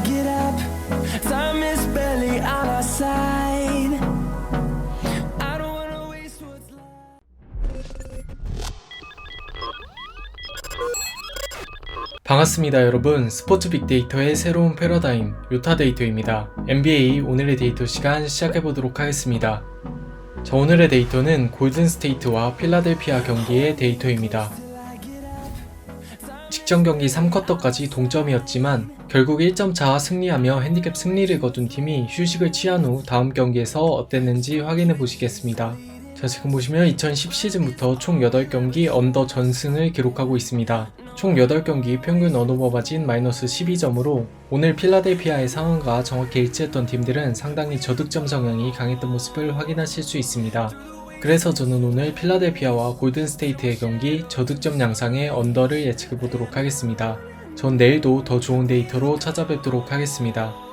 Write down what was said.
get up. Time is barely on our side. I don't wanna waste what's left. 반갑습니다 여러분 스포츠 빅데이터의 새로운 패러다임 요타 데이터입니다 NBA 오늘의 데이터 시간 시작해보도록 하겠습니다 자 오늘의 데이터는 골든스테이트와 필라델피아 경기의 데이터입니다 직전 경기 3쿼터까지 동점이었지만 결국 1점 차 승리하며 핸디캡 승리를 거둔 팀이 휴식을 취한 후 다음 경기에서 어땠는지 확인해 보시겠습니다 자 지금 보시면 2010 시즌부터 총 8경기 언더 전승을 기록하고 있습니다. 총 8경기 평균 언오버 마진 마이너스 12점으로 오늘 필라델피아의 상황과 정확히 일치했던 팀들은 상당히 저득점 성향이 강했던 모습을 확인하실 수 있습니다. 그래서 저는 오늘 필라델피아와 골든스테이트의 경기 저득점 양상의 언더를 예측해 보도록 하겠습니다. 전 내일도 더 좋은 데이터로 찾아뵙도록 하겠습니다.